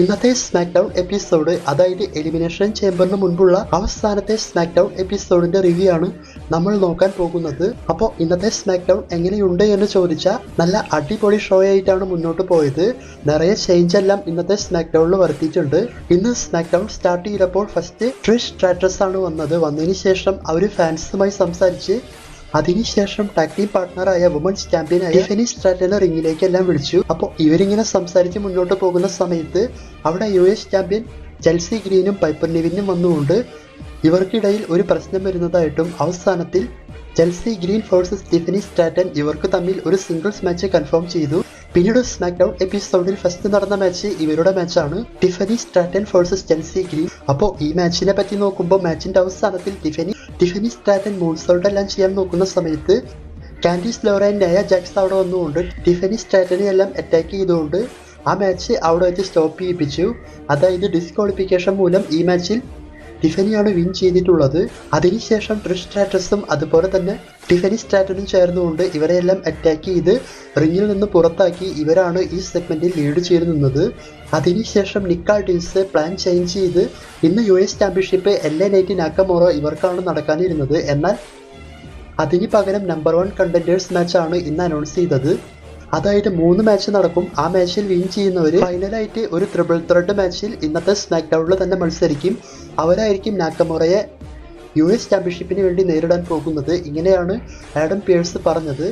ഇന്നത്തെ SmackDown episode അതായത് elimination ചേംബറിന് മുൻപുള്ള അവസാനത്തെ സ്മാക്ക് ഡൗൺ എപ്പിസോഡിന്റെ റിവ്യൂ ആണ് നമ്മൾ നോക്കാൻ പോകുന്നത്. അപ്പോൾ ഇന്നത്തെ സ്മാക്ക് ഡൗൺ എങ്ങനെയുണ്ട് എന്ന് ചോദിച്ചാൽ നല്ല അടിപൊളി ഷോ ആയിട്ടാണ് മുന്നോട്ട് പോയത്. നിറയെ ചേഞ്ച് എല്ലാം ഇന്നത്തെ സ്മാക്ക് ഡൗണിൽ വരുത്തിയിട്ടുണ്ട്. ഇന്ന് സ്മാക്ക് ഡൗൺ സ്റ്റാർട്ട് ചെയ്തപ്പോൾ ഫസ്റ്റ് ട്രിഷ് ട്രാറ്റസ് ആണ് വന്നത്. വന്നതിന് ശേഷം അവർ ഫാൻസുമായി സംസാരിച്ച് അതിനുശേഷം ടാക് ടീം പാർട്ട്ണറായ വുമൻസ് ചാമ്പ്യനായ ഫെനി സ്ട്രാറ്റനെ റിങ്ങിലേക്ക് എല്ലാം വിളിച്ചു. അപ്പോൾ ഇവരിങ്ങനെ സംസാരിച്ച് മുന്നോട്ട് പോകുന്ന സമയത്ത് അവിടെ യു എസ് ചാമ്പ്യൻ ചെൽസി ഗ്രീനും പൈപ്പർ ലിവിനും വന്നുകൊണ്ട് ഇവർക്കിടയിൽ ഒരു പ്രശ്നം വരുന്നതായിട്ടും അവസാനത്തിൽ Chelsea Green forces Tiffany Stratton ഇവർക്ക് തമ്മിൽ ഒരു സിംഗിൾസ് മാച്ച് കൺഫേം ചെയ്തു. പിന്നീട് സ്മാക്ക് ഡൗൺ എപ്പിസോഡിൽ ഫസ്റ്റ് നടന്ന മാച്ച് ഇവരുടെ മാച്ചാണ് Tiffany Stratton forces Chelsea Green. അപ്പോൾ ഈ മാച്ചിനെ പറ്റി നോക്കുമ്പോൾ മാച്ചിന്റെ അവസാനത്തിൽ ടിഫനി ടിഫനി സ്റ്റാറ്റൻ മൂൺസോൾട്ട് എല്ലാം ചെയ്യാൻ നോക്കുന്ന സമയത്ത് കാൻഡീസ് ലോറൈനായ ജാക്സ് അവിടെ വന്നുകൊണ്ട് ടിഫനി സ്റ്റാറ്റനെ എല്ലാം അറ്റാക്ക് ചെയ്തുകൊണ്ട് ആ മാച്ച് അവിടെ വെച്ച് സ്റ്റോപ്പ് ചെയ്യിപ്പിച്ചു. അതായത് ഡിസ്ക്വാളിഫിക്കേഷൻ മൂലം ഈ മാച്ചിൽ ടിഫനിയാണ് വിൻ ചെയ്തിട്ടുള്ളത്. അതിനുശേഷം ട്രിഷ് സ്ട്രാറ്റസും അതുപോലെ തന്നെ ടിഫനി സ്ട്രാറ്റനും ചേർന്നുകൊണ്ട് ഇവരെയെല്ലാം അറ്റാക്ക് ചെയ്ത് റിങ്ങിൽ നിന്ന് പുറത്താക്കി ഇവരാണ് ഈ സെഗ്മെന്റിൽ ലീഡ് ചെയ്ത് നിന്നത്. അതിനുശേഷം നിക്കാൾ പ്ലാൻ ചേഞ്ച് ചെയ്ത് ഇന്ന് U S championship L A Knight Nakamura ഇവർക്കാണ് നടക്കാനിരുന്നത്. എന്നാൽ അതിന് പകരം നമ്പർ വൺ കണ്ടന്റേഴ്സ് മാച്ചാണ് ഇന്ന് അനൗൺസ് ചെയ്തത്. അതായത് മൂന്ന് മാച്ച് നടക്കും. ആ മാച്ചിൽ വിൻ ചെയ്യുന്നവർ ഫൈനലായിട്ട് ഒരു ത്രിബിൾ ത്രെഡ് മാച്ചിൽ ഇന്നത്തെ സ്മാക്ക് ഡൗണിൽ തന്നെ മത്സരിക്കും. അവരായിരിക്കും നാക്കമുറയെ യു എസ് ചാമ്പ്യൻഷിപ്പിന് വേണ്ടി നേരിടാൻ പോകുന്നത്. ഇങ്ങനെയാണ് ആഡം പിയേഴ്സ് പറഞ്ഞത്.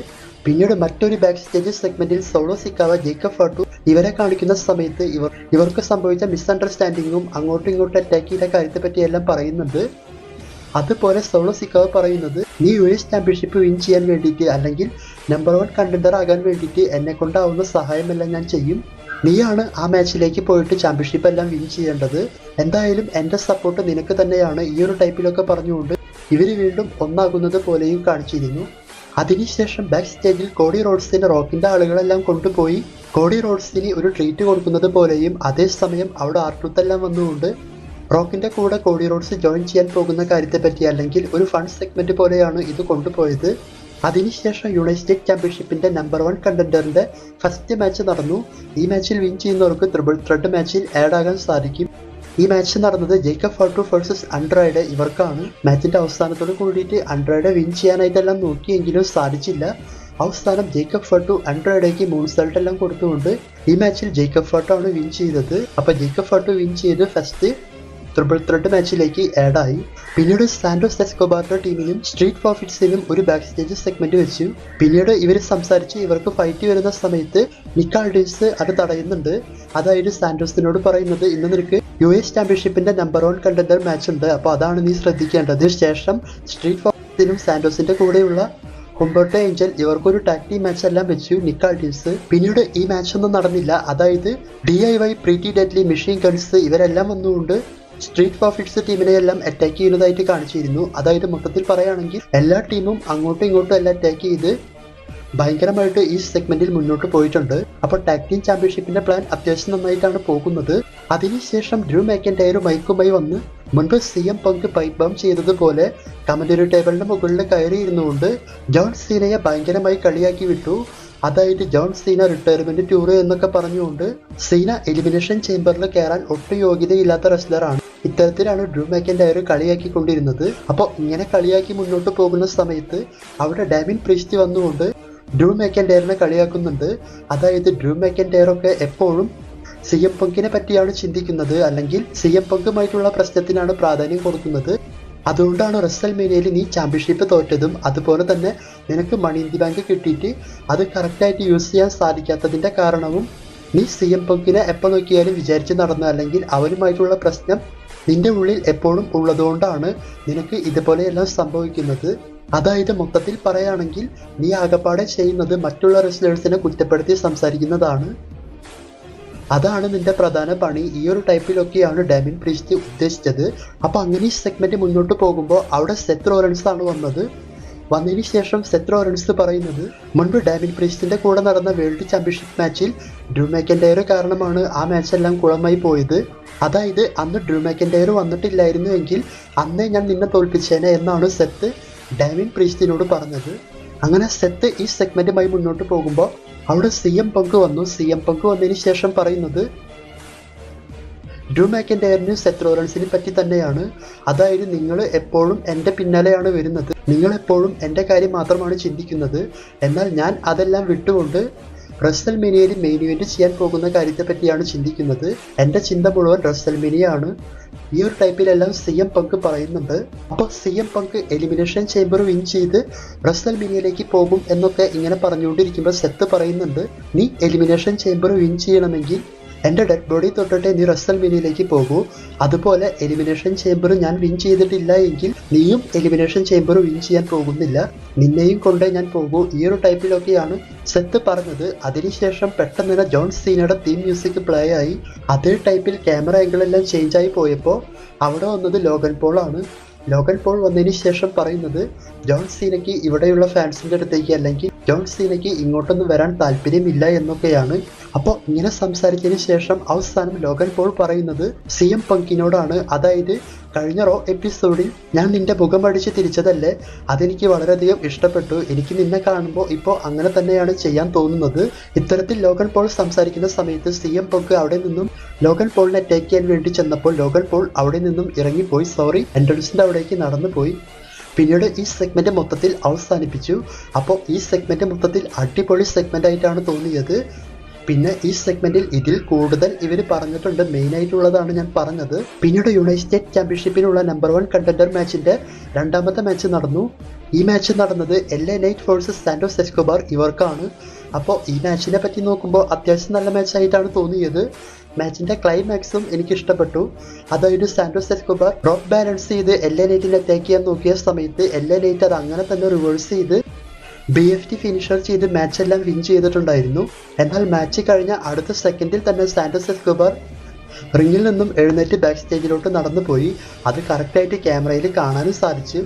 പിന്നീട് മറ്റൊരു ബാക്ക് സ്റ്റേജ് സെഗ്മെന്റിൽ സോളോ സിക്കാവ ജേക്കബ് ഫാട്ടു ഇവരെ കാണിക്കുന്ന സമയത്ത് ഇവർ ഇവർക്ക് സംഭവിച്ച മിസ്അണ്ടർസ്റ്റാൻഡിങ്ങും അങ്ങോട്ടും ഇങ്ങോട്ടും അറ്റാക്ക് ചെയ്ത കാര്യത്തെ പറ്റിയെല്ലാം പറയുന്നുണ്ട്. അതുപോലെ സോളോ സിക്കാവ് പറയുന്നത് നീ യു എസ് ചാമ്പ്യൻഷിപ്പ് വിൻ ചെയ്യാൻ വേണ്ടിയിട്ട് അല്ലെങ്കിൽ നമ്പർ വൺ കണ്ടന്റർ ആകാൻ വേണ്ടിയിട്ട് എന്നെ കൊണ്ടാവുന്ന സഹായമെല്ലാം ഞാൻ ചെയ്യും. നീയാണ് ആ മാച്ചിലേക്ക് പോയിട്ട് ചാമ്പ്യൻഷിപ്പ് എല്ലാം വിൻ ചെയ്യേണ്ടത്. എന്തായാലും എന്റെ സപ്പോർട്ട് നിനക്ക് തന്നെയാണ് ഈ ഒരു ടൈപ്പിലൊക്കെ പറഞ്ഞുകൊണ്ട് ഇവർ വീണ്ടും ഒന്നാകുന്നത് പോലെയും കാണിച്ചിരുന്നു. അതിനുശേഷം ബാക്ക് സ്റ്റേജിൽ കോഡി റോഡ്സിന്റെ റോക്കിന്റെ ആളുകളെല്ലാം കൊണ്ടുപോയി. കോഡി റോഡ്സിന് ഒരു ട്രീറ്റ് കൊടുക്കുന്നത് പോലെയും അതേസമയം അവിടെ ആർട്ടുത്തെല്ലാം വന്നുകൊണ്ട് റോക്കിന്റെ കൂടെ കോഡി റോഡ്സ് ജോയിൻ ചെയ്യാൻ പോകുന്ന കാര്യത്തെപ്പറ്റി അല്ലെങ്കിൽ ഒരു ഫണ്ട് സെഗ്മെന്റ് പോലെയാണ് ഇത് കൊണ്ടുപോയത്. അതിനുശേഷം യുണൈറ്റഡ് ചാമ്പ്യൻഷിപ്പിന്റെ നമ്പർ വൺ കണ്ടന്ററിന്റെ ഫസ്റ്റ് മാച്ച് നടന്നു. ഈ മാച്ചിൽ വിൻ ചെയ്യുന്നവർക്ക് ത്രിബിൾ ത്രെഡ് മാച്ചിൽ ആഡ് ആകാൻ സാധിക്കും. ഈ മാച്ച് നടന്നത് ജേക്കബ് ഫോർട്ടു വേഴ്സസ് അൺഡ്രോയിഡ് ഇവർക്കാണ്. മാച്ചിന്റെ അവസാനത്തോട് കൂടിയിട്ട് അൺഡ്രോയിഡ് വിൻ ചെയ്യാനായിട്ടെല്ലാം നോക്കിയെങ്കിലും സാധിച്ചില്ല. അവസാനം ജേക്കബ് ഫട്ടു അൺഡ്രോയിഡേക്ക് മൂന്ന് സൾട്ട് എല്ലാം കൊടുത്തുകൊണ്ട് ഈ മാച്ചിൽ ജേക്കബ് ഫട്ടു ആണ് വിൻ ചെയ്തത്. അപ്പൊ ജേക്കബ് ഫട്ടു വിൻ ചെയ്ത് ഫസ്റ്റ് ട്രിപ്പിൾ ത്രെഡ് മാച്ചിലേക്ക് ആഡായി പിന്നീട് സാന്റോസ് എസ്കോബാർട്ടോ ടീമിനും സ്ട്രീറ്റ് പ്രോഫിറ്റ്സിനും ഒരു ബാക്ക് സ്റ്റേജ് സെഗ്മെന്റ് വെച്ചു. പിന്നീട് ഇവർ സംസാരിച്ച് ഇവർക്ക് ഫൈറ്റ് വരുന്ന സമയത്ത് നിക്കാൾഡീസ് അത് തടയുന്നുണ്ട്. അതായത് സാന്റോസിനോട് പറയുന്നത് ഇന്ന് നിനക്ക് യു എസ് ചാമ്പ്യൻഷിപ്പിന്റെ നമ്പർ വൺ കണ്ടന്റർ മാച്ച് ഉണ്ട്. അപ്പോൾ അതാണ് നീ ശ്രദ്ധിക്കേണ്ടത്. ശേഷം സ്ട്രീറ്റ് പ്രോഫിറ്റ്സിനും സാന്റോസിന്റെ കൂടെയുള്ള ഹുംബർട്ടോ ഏഞ്ചൽ ഇവർക്കൊരു ടാക് ടീം മാച്ച് എല്ലാം വെച്ചു നിക്കാൾഡീസ് പിന്നീട് ഈ മാച്ച് ഒന്നും നടന്നില്ല. അതായത് D I Y pretty deadly machine guns ഇവരെല്ലാം വന്നുകൊണ്ട് സ്ട്രീറ്റ് പ്രോഫിറ്റ്സ് ടീമിനെ എല്ലാം അറ്റാക്ക് ചെയ്യുന്നതായിട്ട് കാണിച്ചിരുന്നു. അതായത് മൊത്തത്തിൽ പറയുകയാണെങ്കിൽ എല്ലാ ടീമും അങ്ങോട്ടും ഇങ്ങോട്ടും എല്ലാം അറ്റാക്ക് ചെയ്ത് ഭയങ്കരമായിട്ട് ഈ സെഗ്മെന്റിൽ മുന്നോട്ട് പോയിട്ടുണ്ട്. അപ്പോൾ ടാക് ടീം ചാമ്പ്യൻഷിപ്പിന്റെ പ്ലാൻ അത്യാവശ്യം നന്നായിട്ടാണ് പോകുന്നത്. അതിനുശേഷം ഡ്രൂ മാക്കന്റയർ മൈക്കുമായി വന്ന് മുൻപ് സി എം പങ്ക് പൈപ്പ് ബം ചെയ്തതുപോലെ കമന്ററി ടേബിളിന്റെ മുകളിൽ കയറിയിരുന്നുകൊണ്ട് ജോൺ സീനയെ ഭയങ്കരമായി കളിയാക്കി വിട്ടു. അതായത് ജോൺ സീന റിട്ടയർമെന്റ് ടൂർ എന്നൊക്കെ പറഞ്ഞുകൊണ്ട് സീന എലിമിനേഷൻ ചേംബറിൽ കയറാൻ ഒട്ടും യോഗ്യതയില്ലാത്ത റെസ്ലറാണ് ഇത്തരത്തിലാണ് ഡ്രൂ കളിയാക്കി കളിയാക്കിക്കൊണ്ടിരുന്നത്. അപ്പോൾ ഇങ്ങനെ കളിയാക്കി മുന്നോട്ട് പോകുന്ന സമയത്ത് അവിടെ ഡാമിൻ പ്രീസ്റ്റി വന്നുകൊണ്ട് ഡ്രൂ മാക്കൻഡയറിനെ കളിയാക്കുന്നുണ്ട്. അതായത് ഡ്രൂ മാക്കൻഡയർ ഒക്കെ എപ്പോഴും സി എം പങ്കിനെ പറ്റിയാണ് ചിന്തിക്കുന്നത്. അല്ലെങ്കിൽ സി എം പങ്കുമായിട്ടുള്ള പ്രശ്നത്തിനാണ് പ്രാധാന്യം കൊടുക്കുന്നത്. അതുകൊണ്ടാണ് റസ്സൽ മേനയിൽ നീ ചാമ്പ്യൻഷിപ്പ് തോറ്റതും. അതുപോലെ തന്നെ നിനക്ക് മണി ഇന്ത്യ ബാങ്ക് കിട്ടിയിട്ട് അത് കറക്റ്റായിട്ട് യൂസ് ചെയ്യാൻ സാധിക്കാത്തതിന്റെ കാരണവും നീ സി എം പങ്കിനെ എപ്പോൾ നോക്കിയാലും വിചാരിച്ച് നടന്നു അല്ലെങ്കിൽ അവരുമായിട്ടുള്ള പ്രശ്നം നിന്റെ ഉള്ളിൽ എപ്പോഴും ഉള്ളതുകൊണ്ടാണ് നിനക്ക് ഇതുപോലെയെല്ലാം സംഭവിക്കുന്നത്. അതായത് മൊത്തത്തിൽ പറയുകയാണെങ്കിൽ നീ ആകപ്പാടെ ചെയ്യുന്നത് മറ്റുള്ള റെസ്ലേഴ്സിനെ കുറ്റപ്പെടുത്തി സംസാരിക്കുന്നതാണ്. അതാണ് നിന്റെ പ്രധാന പണി. ഈ ഒരു ടൈപ്പിലൊക്കെയാണ് ഡാമിൻ പ്രീസ്റ്റ് ഉദ്ദേശിച്ചത്. അപ്പോൾ അങ്ങനെ ഈ സെഗ്മെന്റ് മുന്നോട്ട് പോകുമ്പോൾ അവിടെ സെത്ത് റോലൻസ് ആണ് വന്നത്. വന്നതിന് ശേഷം സെത്ത് റോലൻസ് പറയുന്നത് മുൻപ് ഡാമിൻ പ്രീസ്റ്റിന്റെ കൂടെ നടന്ന വേൾഡ് ചാമ്പ്യൻഷിപ്പ് മാച്ചിൽ ഡ്രൂ മാക്കൻഡയർ കാരണമാണ് ആ മാച്ചെല്ലാം കുളമായി പോയത്. അതായത് അന്ന് ഡ്രൂ മാക്കൻഡയർ വന്നിട്ടില്ലായിരുന്നു എങ്കിൽ അന്നേ ഞാൻ നിന്നെ തോൽപ്പിച്ചേനെ എന്നാണ് സെത്ത് ഡാമിൻ പ്രീസ്റ്റിനോട് പറഞ്ഞത്. അങ്ങനെ സെത്ത് ഈ സെഗ്മെന്റുമായി മുന്നോട്ട് പോകുമ്പോൾ അവിടെ സി എം പങ്ക് വന്നു. സി എം പങ്ക് വന്നതിന് ശേഷം പറയുന്നത് ഡ്രൂ മാക്കിന്റെയറിനും സെത്ത് റോറൻസിനെ പറ്റി തന്നെയാണ്. അതായത് നിങ്ങൾ എപ്പോഴും എന്റെ പിന്നാലെയാണ് വരുന്നത്. നിങ്ങൾ എപ്പോഴും എന്റെ കാര്യം മാത്രമാണ് ചിന്തിക്കുന്നത്. എന്നാൽ ഞാൻ അതെല്ലാം വിട്ടുകൊണ്ട് റസൽ മിനിയയിൽ മെയിൻ ഇവന്റ് ചെയ്യാൻ പോകുന്ന കാര്യത്തെ പറ്റിയാണ് ചിന്തിക്കുന്നത്. എന്റെ ചിന്ത മുഴുവൻ റസൽ മിനിയാണ് ഈ ഒരു ടൈപ്പിലെല്ലാം സി എം പങ്ക് പറയുന്നുണ്ട്. അപ്പോൾ C M Punk elimination chamber win ചെയ്ത് റസൽ മിനിയയിലേക്ക് പോകും എന്നൊക്കെ ഇങ്ങനെ പറഞ്ഞുകൊണ്ടിരിക്കുമ്പോൾ സെത്ത് പറയുന്നുണ്ട്. നീ എലിമിനേഷൻ ചേംബർ വിൻ ചെയ്യണമെങ്കിൽ എന്റെ ഡെഡ് ബോഡി തൊട്ടിട്ട് നീ റസൽ മിനിയിലേക്ക് പോകൂ. അതുപോലെ എലിമിനേഷൻ ചേംബർ ഞാൻ വിൻ ചെയ്തിട്ടില്ല എങ്കിൽ നീയും എലിമിനേഷൻ ചേംബർ വിൻ ചെയ്യാൻ പോകുന്നില്ല. നിന്നെയും കൊണ്ടേ ഞാൻ പോകൂ. ഈ ഒരു ടൈപ്പിലൊക്കെയാണ് സെത്ത് പറഞ്ഞത്. അതിനുശേഷം പെട്ടെന്ന് തന്നെ ജോൺ സീനയുടെ തീം മ്യൂസിക് പ്ലേ ആയി. അതേ ടൈപ്പിൽ ക്യാമറ ആംഗിളെല്ലാം ചേഞ്ച് ആയി പോയപ്പോൾ അവിടെ വന്നത് ലോഗൻ പോളാണ് ലോഗൻ പോൾ വന്നതിന് ശേഷം പറയുന്നത് ജോൺ സീനയ്ക്ക് ഇവിടെയുള്ള ഫാൻസിന്റെ അടുത്തേക്ക് അല്ലെങ്കിൽ ജോൺ സീനയ്ക്ക് ഇങ്ങോട്ടൊന്നും വരാൻ താല്പര്യമില്ല എന്നൊക്കെയാണ്. അപ്പോൾ ഇങ്ങനെ സംസാരിച്ചതിന് ശേഷം അവസാനം ലോഗൻ പോൾ പറയുന്നത് സി എം പങ്കിനോടാണ്. അതായത് കഴിഞ്ഞ റോ എപ്പിസോഡിൽ ഞാൻ നിന്റെ മുഖം അടിച്ച് തിരിച്ചതല്ലേ? അതെനിക്ക് വളരെയധികം ഇഷ്ടപ്പെട്ടു. എനിക്ക് നിന്നെ കാണുമ്പോൾ ഇപ്പോൾ അങ്ങനെ തന്നെയാണ് ചെയ്യാൻ തോന്നുന്നത്. ഇത്തരത്തിൽ ലോഗൻ പോൾ സംസാരിക്കുന്ന സമയത്ത് സി എം പങ്ക് അവിടെ നിന്നും ലോഗൻ പോളിനെ അറ്റാക്ക് ചെയ്യാൻ വേണ്ടി ചെന്നപ്പോൾ ലോഗൻ പോൾ അവിടെ നിന്നും ഇറങ്ങിപ്പോയി. സോറി എൻട്രൻസിന്റെ അവിടേക്ക് നടന്നു പോയി പിന്നീട് ഈ സെഗ്മെന്റ് മൊത്തത്തിൽ അവസാനിപ്പിച്ചു. അപ്പോൾ ഈ സെഗ്മെന്റ് മൊത്തത്തിൽ അടിപൊളി സെഗ്മെന്റ് ആയിട്ടാണ് തോന്നിയത്. പിന്നെ ഈ സെഗ്മെന്റിൽ ഇതിൽ കൂടുതൽ ഇവർ പറഞ്ഞിട്ടുണ്ട്. മെയിൻ ആയിട്ടുള്ളതാണ് ഞാൻ പറഞ്ഞത്. പിന്നീട് യുണൈറ്റഡ് സ്റ്റേറ്റ് ചാമ്പ്യൻഷിപ്പിനുള്ള നമ്പർ വൺ കണ്ടൻഡർ മാച്ചിന്റെ രണ്ടാമത്തെ മാച്ച് നടന്നു. ഈ മാച്ച് നടന്നത് L A Knight forces Santos Escobar ഇവർക്കാണ്. അപ്പോൾ ഈ മാച്ചിനെ പറ്റി നോക്കുമ്പോൾ അത്യാവശ്യം നല്ല മാച്ചായിട്ടാണ് തോന്നിയത്. മാച്ചിന്റെ ക്ലൈമാക്സും എനിക്ക് ഇഷ്ടപ്പെട്ടു അതായത് സാന്റോസ് എസ്കോബാർ ഡ്രോപ്പ് ബാലൻസ് ചെയ്ത് എൽ എ നൈറ്റിനെ അറ്റാക്ക് ചെയ്യാൻ നോക്കിയ സമയത്ത് എൽ ലൈറ്റ് അത് അങ്ങനെ തന്നെ റിവേഴ്സ് ചെയ്ത് ബി എഫ് ടി ഫിനിഷർ ചെയ്ത് മാച്ച് എല്ലാം വിൻ ചെയ്തിട്ടുണ്ടായിരുന്നു. എന്നാൽ മാച്ച് കഴിഞ്ഞ അടുത്ത സെക്കൻഡിൽ തന്നെ സാന്റോസ് എസ്കോബാർ റിങ്ങിൽ നിന്നും എഴുന്നേറ്റ് ബാക്ക് സ്റ്റേജിലോട്ട് നടന്നു പോയി അത് കറക്റ്റായിട്ട് ക്യാമറയിൽ കാണാനും സാധിച്ചു.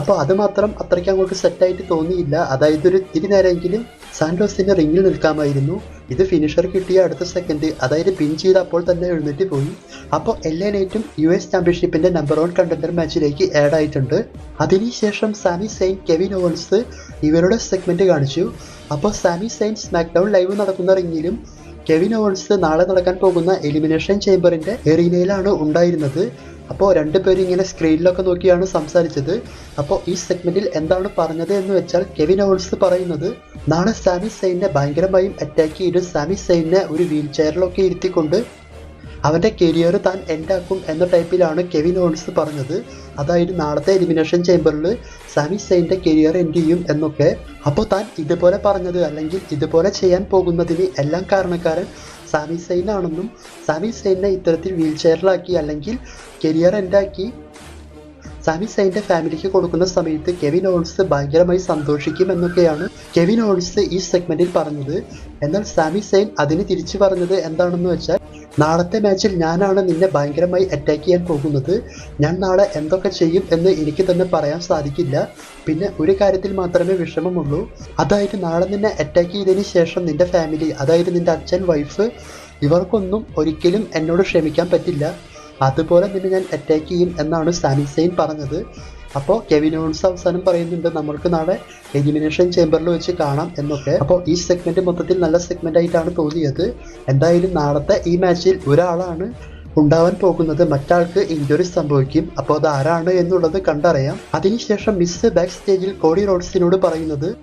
അപ്പോൾ അത് മാത്രം അത്രയ്ക്ക് അങ്ങോട്ട് സെറ്റായിട്ട് തോന്നിയില്ല. അതായത് ഒരു ഇത്തിരി നേരമെങ്കിലും സാന്റോസിന് റിങ്ങിൽ നിൽക്കാമായിരുന്നു. ഇത് ഫിനിഷർ കിട്ടിയ അടുത്ത സെക്കൻഡ് അതായത് പിൻ ചെയ്ത് അപ്പോൾ തന്നെ എഴുന്നേറ്റ് പോയി. അപ്പോൾ എല്ലാ നൈറ്റും യു എസ് ചാമ്പ്യൻഷിപ്പിന്റെ നമ്പർ വൺ കണ്ടൻഡർ മാച്ചിലേക്ക് ആഡ് ആയിട്ടുണ്ട്. അതിനുശേഷം സാമി സെയിൻ കെവിൻ ഓവൻസ് ഇവരുടെ സെഗ്മെന്റ് കാണിച്ചു. അപ്പോൾ സാമി സെയിൻ സ്മാക്ഡൗൺ ലൈവ് നടക്കുന്ന റിങ്ങിലും കെവിൻ ഓവൻസ് നാളെ നടക്കാൻ പോകുന്ന എലിമിനേഷൻ ചേംബറിന്റെ എറീനയിലാണ് ഉണ്ടായിരുന്നത്. അപ്പോൾ രണ്ടുപേരും ഇങ്ങനെ സ്ക്രീനിലൊക്കെ നോക്കിയാണ് സംസാരിച്ചത്. അപ്പോൾ ഈ സെഗ്മെന്റിൽ എന്താണ് പറഞ്ഞത് എന്ന് വെച്ചാൽ കെവിൻ ഓവൻസ് പറയുന്നത് നാളെ സാമി സെയിനെ ഭയങ്കരമായും അറ്റാക്ക് ചെയ്ത് സാമി സെയിനെ ഒരു വീൽ ചെയറിലൊക്കെ ഇരുത്തിക്കൊണ്ട് അവന്റെ കരിയർ താൻ എൻഡാക്കും എന്ന ടൈപ്പിലാണ് കെവിൻ ഓൺസ് പറഞ്ഞത്. അതായത് നാളത്തെ എലിമിനേഷൻ ചേമ്പറിൽ സാമി സെയിന്റെ കരിയർ എൻഡ് ചെയ്യും എന്നൊക്കെ. അപ്പോൾ താൻ ഇതുപോലെ പറഞ്ഞത് അല്ലെങ്കിൽ ഇതുപോലെ ചെയ്യാൻ പോകുന്നതിന് എല്ലാം കാരണക്കാരൻ സാമി സെയിൻ ആണെന്നും സാമി സെയിനെ ഇത്തരത്തിൽ വീൽ ചെയറിലാക്കി അല്ലെങ്കിൽ കരിയർ എൻഡാക്കി സാമി സൈന്റെ ഫാമിലിക്ക് കൊടുക്കുന്ന സമയത്ത് കെവിൻ ഓൾസ് ഭയങ്കരമായി സന്തോഷിക്കും എന്നൊക്കെയാണ് കെവിൻ ഓൾസ് ഈ സെഗ്മെന്റിൽ പറഞ്ഞത്. എന്നാൽ സാമി സൈൻ അതിന് തിരിച്ചു പറഞ്ഞത് എന്താണെന്ന് വെച്ചാൽ നാളത്തെ മാച്ചിൽ ഞാനാണ് നിന്നെ ഭയങ്കരമായി അറ്റാക്ക് ചെയ്യാൻ പോകുന്നത്. ഞാൻ നാളെ എന്തൊക്കെ ചെയ്യും എന്ന് എനിക്ക് തന്നെ പറയാൻ സാധിക്കില്ല. പിന്നെ ഒരു കാര്യത്തിൽ മാത്രമേ വിഷമമുള്ളൂ. അതായത് നാളെ നിന്നെ അറ്റാക്ക് ചെയ്തതിന് ശേഷം നിന്റെ ഫാമിലി അതായത് നിന്റെ അച്ഛൻ വൈഫ് ഇവർക്കൊന്നും ഒരിക്കലും എന്നോട് ക്ഷമിക്കാൻ പറ്റില്ല. അതുപോലെ നിന്നെ ഞാൻ അറ്റാക്ക് ചെയ്യും എന്നാണ് സാനി സെയിൻ പറഞ്ഞത്. അപ്പോൾ കെവിൻ ഓൺസ് അവസാനം പറയുന്നുണ്ട് നമ്മൾക്ക് നാളെ എലിമിനേഷൻ ചേംബറിൽ വെച്ച് കാണാം എന്നൊക്കെ. അപ്പോൾ ഈ സെഗ്മെന്റ് മൊത്തത്തിൽ നല്ല സെഗ്മെന്റ് ആയിട്ടാണ് തോന്നിയത്. എന്തായാലും നാളത്തെ ഈ മാച്ചിൽ ഒരാളാണ് ഉണ്ടാവാൻ പോകുന്നത്. മറ്റാൾക്ക് ഇഞ്ചുറി സംഭവിക്കും. അപ്പോൾ അത് ആരാണ് എന്നുള്ളത് കണ്ടറിയാം. അതിനുശേഷം മിസ് ബാക്ക് സ്റ്റേജിൽ കോഡി റോഡ്സിനോട് പറയുന്നത്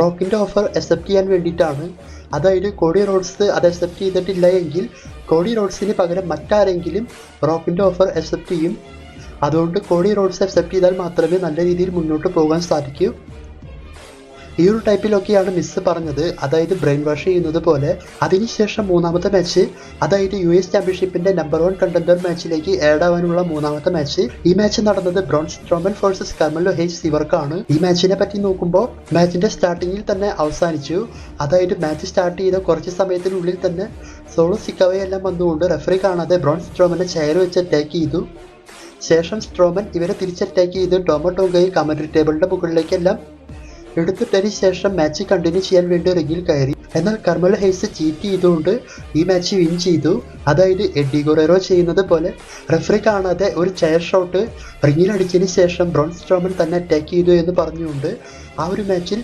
റോക്കിന്റെ ഓഫർ അക്സെപ്റ്റ് ചെയ്യാൻ വേണ്ടിയിട്ടാണ്. അതായത് കോഡി റോഡ്സ് അത് അക്സെപ്റ്റ് ചെയ്തിട്ടില്ല എങ്കിൽ കോഡി റോഡ്സിന് പകരം മറ്റാരെങ്കിലും റോക്കിന്റെ ഓഫർ അക്സെപ്റ്റ് ചെയ്യും. അതുകൊണ്ട് കോഡി റോഡ്സ് അക്സെപ്റ്റ് ചെയ്താൽ മാത്രമേ നല്ല രീതിയിൽ മുന്നോട്ട് പോകാൻ സാധിക്കൂ. ഈ ഒരു ടൈപ്പിലൊക്കെയാണ് മിസ് പറഞ്ഞത്. അതായത് ബ്രെയിൻ വാഷ് ചെയ്യുന്നത് പോലെ. അതിനുശേഷം മൂന്നാമത്തെ മാച്ച് അതായത് യു എസ് ചാമ്പ്യൻഷിപ്പിന്റെ നമ്പർ വൺ കണ്ടന്റർ മാച്ചിലേക്ക് ആഡ് ആവാനുള്ള മൂന്നാമത്തെ മാച്ച് ഈ മാച്ച് നടന്നത് Braun Strowman versus Carmelo Hayes ഇവർക്കാണ്. ഈ മാച്ചിനെ പറ്റി നോക്കുമ്പോൾ മാച്ചിന്റെ സ്റ്റാർട്ടിങ്ങിൽ തന്നെ അവസാനിച്ചു. അതായത് മാച്ച് സ്റ്റാർട്ട് ചെയ്ത കുറച്ച് സമയത്തിനുള്ളിൽ തന്നെ സോളോ സിക്കവയെല്ലാം വന്നുകൊണ്ട് റെഫറി കാണാതെ ബ്രോൺ സ്ട്രോമനെ ചെയർ വെച്ച് അറ്റാക്ക് ചെയ്തു. ശേഷം സ്ട്രോമൻ ഇവരെ തിരിച്ചറ്റാക്ക് ചെയ്ത് ടോമോ ടോങ്കയും കമന്ററി ടേബിളിന്റെ മുകളിലേക്കെല്ലാം എടുത്തിട്ടതിന് ശേഷം മാച്ച് കണ്ടിന്യൂ ചെയ്യാൻ വേണ്ടി റിങ്ങിൽ കയറി. എന്നാൽ കർമ്മൽ ഹെയ്സ് ചീറ്റ് ചെയ്തുകൊണ്ട് ഈ മാച്ച് വിൻ ചെയ്തു. അതായത് എഡി ഗൊറേറോ ചെയ്യുന്നത് പോലെ റെഫറി കാണാതെ ഒരു ചെയർ ഷോട്ട് റിങ്ങിൽ അടിച്ചതിന് ശേഷം ബ്രോൺ സ്ട്രോമൻ തന്നെ അറ്റാക്ക് ചെയ്തു എന്ന് പറഞ്ഞുകൊണ്ട് ആ ഒരു മാച്ചിൽ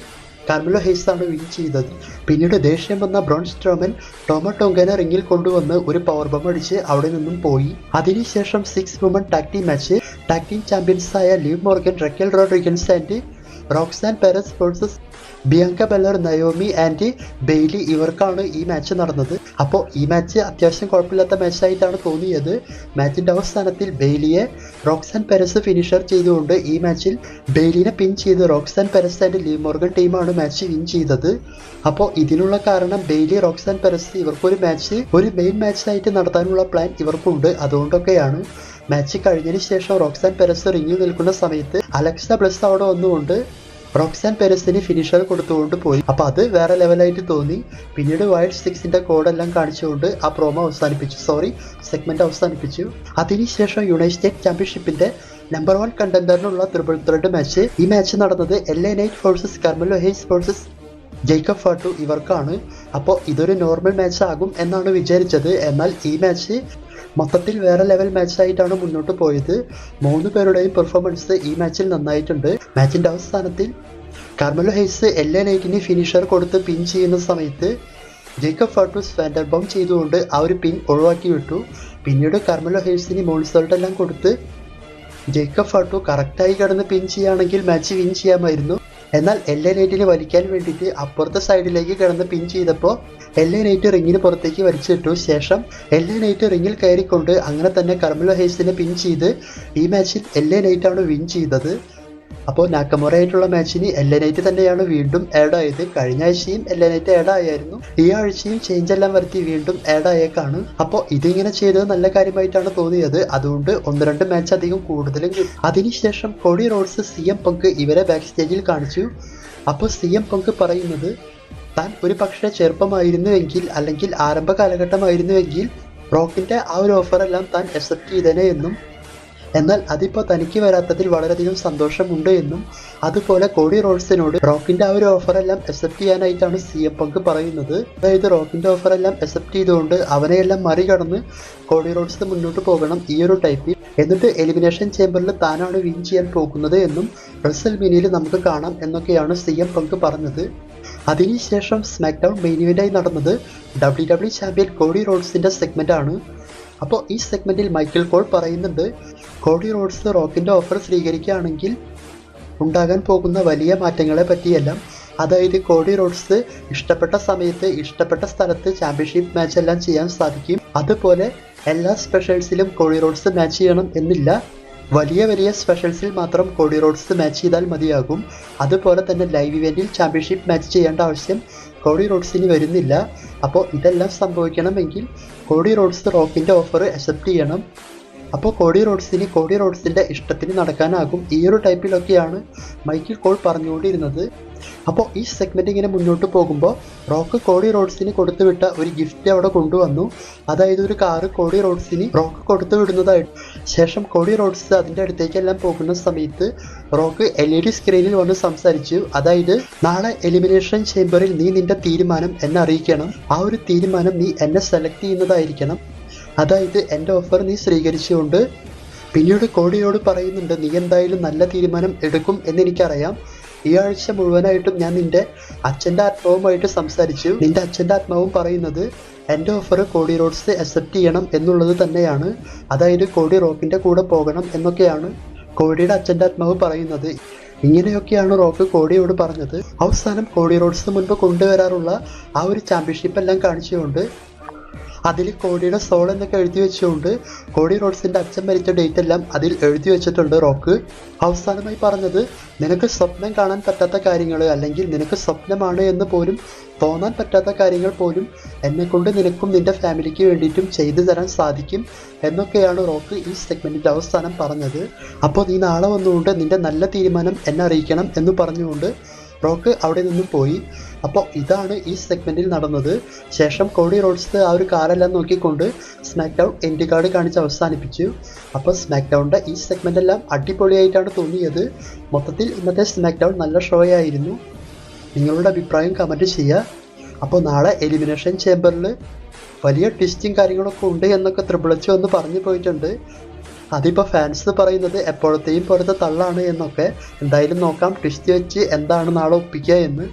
കർമ്മലോ ഹെയ്സ് ആണ് വിൻ ചെയ്തത്. പിന്നീട് ദേഷ്യം വന്ന ബ്രോൺ സ്ട്രോമൻ ടോമോ ടോങ്കനെ റിങ്ങിൽ കൊണ്ടുവന്ന് ഒരു പവർ ബം അടിച്ച് അവിടെ നിന്നും പോയി. അതിനുശേഷം six woman tag team match tag team ചാമ്പ്യൻസായ Liv Morgan Raquel Rodriguez and Roxanne Perez versus Bianca Belair Naomi and Bayley ഇവർക്കാണ് ഈ മാച്ച് നടന്നത്. അപ്പോൾ ഈ മാച്ച് അത്യാവശ്യം കുഴപ്പമില്ലാത്ത മാച്ചായിട്ടാണ് തോന്നിയത്. മാച്ചിന്റെ അവസാനത്തിൽ ബെയ്ലിയെ റോക്സാൻ പെരസ് ഫിനിഷർ ചെയ്തുകൊണ്ട് ഈ മാച്ചിൽ ബെയ്ലിനെ പിൻ ചെയ്ത് Roxanne Perez and Lee Morgan ടീമാണ് മാച്ച് വിൻ ചെയ്തത്. അപ്പോൾ ഇതിനുള്ള കാരണം ബെയ്ലി റോക്സാൻ പെരസ് ഇവർക്കൊരു മാച്ച് ഒരു മെയിൻ മാച്ചായിട്ട് നടത്താനുള്ള പ്ലാൻ ഇവർക്കുണ്ട്. അതുകൊണ്ടൊക്കെയാണ് മാച്ച് കഴിഞ്ഞതിന് ശേഷം റോക്സാൻ പെരസ് റിങ്ങിൽ നിൽക്കുന്ന സമയത്ത് അലക്സ ബ്ലസ് അവിടെ വന്നുകൊണ്ട് റോക്സാൻ പെരസിന് ഫിനിഷർ കൊടുത്തുകൊണ്ട് പോയി. അപ്പൊ അത് വേറെ ലെവലായിട്ട് തോന്നി. പിന്നീട് വൈൽഡ് സിക്സിന്റെ കോഡെല്ലാം കാണിച്ചുകൊണ്ട് ആ പ്രോമോ അവസാനിപ്പിച്ചു. സോറി സെഗ്മെന്റ് അവസാനിപ്പിച്ചു. അതിനുശേഷം യുണൈറ്റഡ് സ്റ്റേറ്റ് നമ്പർ വൺ കണ്ടന്ററിനുള്ള ത്രിപിൾ ത്രെഡ് മാച്ച് ഈ മാച്ച് നടന്നത് L A Knight versus Carmelo Hayes versus Jacob Fatu ഇവർക്കാണ്. അപ്പോൾ ഇതൊരു നോർമൽ മാച്ച് ആകും എന്നാണ് വിചാരിച്ചത്. എന്നാൽ ഈ മാച്ച് മൊത്തത്തിൽ വേറെ ലെവൽ മാച്ചായിട്ടാണ് മുന്നോട്ട് പോയത്. മൂന്ന് പേരുടെയും പെർഫോമൻസ് ഈ മാച്ചിൽ നന്നായിട്ടുണ്ട്. മാച്ചിന്റെ അവസാനത്തിൽ കാർമലോ ഹെയ്സ് എല്ലാ നൈറ്റിന് ഫിനിഷർ കൊടുത്ത് പിൻ ചെയ്യുന്ന സമയത്ത് ജേക്കബ് ഫാട്ടൂസ് ഫാൻഡർ ബോം ചെയ്തുകൊണ്ട് ആ ഒരു പിൻ ഒഴിവാക്കി വിട്ടു. പിന്നീട് കാർമലോ ഹെയ്സിന് മോൾസോൾട്ട് എല്ലാം കൊടുത്ത് ജേക്കബ് ഫാട്ടു കറക്റ്റായി കിടന്ന് പിൻ ചെയ്യുകയാണെങ്കിൽ മാച്ച് വിൻ ചെയ്യാമായിരുന്നു. എന്നാൽ എൽ എ നൈറ്റിനെ വലിക്കാൻ വേണ്ടിയിട്ട് അപ്പുറത്തെ സൈഡിലേക്ക് കിടന്ന് പിൻ ചെയ്തപ്പോൾ എൽ എ നൈറ്റ് റിങ്ങിന് പുറത്തേക്ക് വലിച്ചിട്ടു. ശേഷം എൽ എ നൈറ്റ് റിങ്ങിൽ കയറിക്കൊണ്ട് അങ്ങനെ തന്നെ കർമലോ ഹേസിനെ പിൻ ചെയ്ത് ഈ മാച്ചിൽ എൽ എ നൈറ്റാണ് വിൻ ചെയ്തത്. അപ്പോൾ നാക്കമുറയായിട്ടുള്ള മാച്ചിന് എൽ എൻ ഐറ്റ് തന്നെയാണ് വീണ്ടും ആഡ് ആയത്. കഴിഞ്ഞ ആഴ്ചയും എൽ എൻ ഐറ്റ് ആഡ് ആയായിരുന്നു ഈ ആഴ്ചയും ചേഞ്ച് എല്ലാം വരുത്തി വീണ്ടും ആഡ് ആയേക്കാണ്. അപ്പോൾ ഇതിങ്ങനെ ചെയ്തത് നല്ല കാര്യമായിട്ടാണ് തോന്നിയത്. അതുകൊണ്ട് ഒന്ന് രണ്ട് മാച്ച് അധികം കൂടുതലും അതിനുശേഷം കോടി റോഡ്സ് സി എം പങ്ക് ഇവരെ ബാക്ക് സ്റ്റേജിൽ കാണിച്ചു. അപ്പോൾ സി എം പങ്ക് പറയുന്നത് താൻ ഒരു പക്ഷേ ചെറുപ്പമായിരുന്നുവെങ്കിൽ അല്ലെങ്കിൽ ആരംഭ കാലഘട്ടമായിരുന്നുവെങ്കിൽ റോക്കിന്റെ ആ ഒരു ഓഫറെല്ലാം താൻ അക്സെപ്റ്റ് ചെയ്തേനെ എന്നും എന്നാൽ അതിപ്പോൾ തനിക്ക് വരാത്തതിൽ വളരെയധികം സന്തോഷമുണ്ട് എന്നും അതുപോലെ കോടി റോഡ്സിനോട് റോക്കിന്റെ ആ ഒരു ഓഫറെല്ലാം അക്സെപ്റ്റ് ചെയ്യാനായിട്ടാണ് സി എം പങ്ക് പറയുന്നത്. അതായത് റോക്കിന്റെ ഓഫറെല്ലാം അക്സെപ്റ്റ് ചെയ്തുകൊണ്ട് അവനെയെല്ലാം മറികടന്ന് കോടി റോഡ്സ് മുന്നോട്ട് പോകണം ഈ ഒരു ടൈപ്പിൽ. എന്നിട്ട് എലിമിനേഷൻ ചേമ്പറിൽ താനാണ് വിൻ ചെയ്യാൻ പോകുന്നത് എന്നും റസൽ മിനിയിൽ നമുക്ക് കാണാം എന്നൊക്കെയാണ് സി എം പങ്ക് പറഞ്ഞത്. അതിനുശേഷം സ്മാക്ക് ഡൗൺ മെയിൻ ഇവന്റായി നടന്നത് ഡബ്ല്യു ഡബ്ല്യു ചാമ്പ്യൻ കോടി റോഡ്സിന്റെ സെഗ്മെന്റ് ആണ്. അപ്പോൾ ഈ സെഗ്മെന്റിൽ മൈക്കിൾ കോൾ പറയുന്നുണ്ട് കോഡി റോഡ്സ് റോക്കിന്റെ ഓഫർ സ്വീകരിക്കുകയാണെങ്കിൽ ഉണ്ടാകാൻ പോകുന്ന വലിയ മാറ്റങ്ങളെ പറ്റിയെല്ലാം. അതായത് കോഡി റോഡ്സ് ഇഷ്ടപ്പെട്ട സമയത്ത് ഇഷ്ടപ്പെട്ട സ്ഥലത്ത് ചാമ്പ്യൻഷിപ്പ് മാച്ച് എല്ലാം ചെയ്യാൻ സാധിക്കും. അതുപോലെ എല്ലാ സ്പെഷ്യൽസിലും കോഡി റോഡ്സ് മാച്ച് ചെയ്യണം എന്നില്ല. വലിയ വലിയ സ്പെഷ്യൽസിൽ മാത്രം കോഡി റോഡ്സ് മാച്ച് ചെയ്താൽ മതിയാകും. അതുപോലെ തന്നെ ലൈവ് ഇവന്റിൽ ചാമ്പ്യൻഷിപ്പ് മാച്ച് ചെയ്യേണ്ട ആവശ്യം കോടി റോഡ്സിന് വരുന്നില്ല. അപ്പോൾ ഇതെല്ലാം സംഭവിക്കണമെങ്കിൽ കോടി റോഡ്സ് റോക്കിന്റെ ഓഫർ അക്സെപ്റ്റ് ചെയ്യണം. അപ്പോൾ കോടി റോഡ്സിന് കോടി റോഡ്സിന്റെ ഇഷ്ടത്തിന് നടക്കാനാകും ഈ ഒരു ടൈപ്പിലൊക്കെയാണ് മൈക്കിൾ കോൾ പറഞ്ഞുകൊണ്ടിരുന്നത്. അപ്പോൾ ഈ സെഗ്മെന്റ് ഇങ്ങനെ മുന്നോട്ട് പോകുമ്പോൾ റോക്ക് കോടി റോഡ്സിന് കൊടുത്തുവിട്ട ഒരു ഗിഫ്റ്റ് അവിടെ കൊണ്ടുവന്നു. അതായത് ഒരു കാറ് കോടി റോഡ്സിന് റോക്ക് കൊടുത്തു വിടുന്നതായിട്ട് ശേഷം കോടി റോഡ്സ് അതിന്റെ അടുത്തേക്കെല്ലാം പോകുന്ന സമയത്ത് റോക്ക് എൽ ഇ ഡി സ്ക്രീനിൽ വന്ന് സംസാരിച്ചു. അതായത് നാളെ എലിമിനേഷൻ ചേംബറിൽ നീ നിന്റെ തീരുമാനം എന്നെ അറിയിക്കണം. ആ ഒരു തീരുമാനം നീ എന്നെ സെലക്ട് ചെയ്യുന്നതായിരിക്കണം. അതായത് എന്റെ ഓഫർ നീ സ്വീകരിച്ചുകൊണ്ട് പിന്നീട് കോടിയോട് പറയുന്നുണ്ട് നീ എന്തായാലും നല്ല തീരുമാനം എടുക്കും എന്നെനിക്കറിയാം. ഈ ആഴ്ച മുഴുവനായിട്ടും ഞാൻ നിന്റെ അച്ഛന്റെ ആത്മാവുമായിട്ട് സംസാരിച്ചു. നിന്റെ അച്ഛന്റെ ആത്മാവും പറയുന്നത് എന്റെ ഓഫർ കോടി റോഡ്സ് അക്സെപ്റ്റ് ചെയ്യണം എന്നുള്ളത് തന്നെയാണ്. അതായത് കോടി റോക്കിന്റെ കൂടെ പോകണം എന്നൊക്കെയാണ് കോടിയുടെ അച്ഛന്റെ ആത്മാവ് പറയുന്നത്. ഇങ്ങനെയൊക്കെയാണ് റോക്ക് കോടിയോട് പറഞ്ഞത്. അവസാനം കോടി റോഡ്സ് മുൻപ് കൊണ്ടുവരാറുള്ള ആ ഒരു ചാമ്പ്യൻഷിപ്പ് എല്ലാം കാണിച്ചുകൊണ്ട് അതിൽ കോടിയുടെ സോൾ എന്നൊക്കെ എഴുതി വെച്ചുകൊണ്ട് കോടി റോഡ്സിന്റെ അച്ഛൻ മരിച്ച ഡേറ്റ് എല്ലാം അതിൽ എഴുതി വെച്ചിട്ടുണ്ട് റോക്ക്. അവസാനമായി പറഞ്ഞത് നിനക്ക് സ്വപ്നം കാണാൻ പറ്റാത്ത കാര്യങ്ങൾ അല്ലെങ്കിൽ നിനക്ക് സ്വപ്നമാണ് എന്ന് പോലും തോന്നാൻ പറ്റാത്ത കാര്യങ്ങൾ പോലും എന്നെ കൊണ്ട് നിനക്കും നിന്റെ ഫാമിലിക്ക് വേണ്ടിയിട്ടും ചെയ്തു തരാൻ സാധിക്കും എന്നൊക്കെയാണ് റോക്ക് ഈ സെഗ്മെന്റിന്റെ അവസാനം പറഞ്ഞത്. അപ്പോൾ നീ നാളെ വന്നുകൊണ്ട് നിന്റെ നല്ല തീരുമാനം എന്നെ അറിയിക്കണം എന്ന് പറഞ്ഞുകൊണ്ട് റോക്ക് അവിടെ നിന്നും പോയി. അപ്പോൾ ഇതാണ് ഈ സെഗ്മെന്റിൽ നടന്നത്. ശേഷം കോഡി റോഡ്സ് ആ ഒരു കാലെല്ലാം നോക്കിക്കൊണ്ട് സ്മാക്ക് ഡൗൺ എന്റെ കാർഡ് കാണിച്ച് അവസാനിപ്പിച്ചു. അപ്പോൾ സ്മാക്ക് ഡൗണിന്റെ ഈ സെഗ്മെന്റ് എല്ലാം അടിപൊളിയായിട്ടാണ് തോന്നിയത്. മൊത്തത്തിൽ ഇന്നത്തെ സ്മാക്ക് ഡൗൺ നല്ല ഷോ ആയിരുന്നു. നിങ്ങളുടെ അഭിപ്രായം കമന്റ് ചെയ്യുക. അപ്പോൾ നാളെ എലിമിനേഷൻ ചേമ്പറിൽ വലിയ ട്വിസ്റ്റും കാര്യങ്ങളൊക്കെ ഉണ്ട് എന്നൊക്കെ ത്രിപിളച്ച് ഒന്ന് പറഞ്ഞു പോയിട്ടുണ്ട്. അതിപ്പോൾ ഫാൻസ് പറയുന്നത് എപ്പോഴത്തെയും പോലത്തെ തള്ളാണ് എന്നൊക്കെ. എന്തായാലും നോക്കാം ട്വിസ്റ്റ് വെച്ച് എന്താണ് നാളെ ഒപ്പിക്കുക എന്ന്.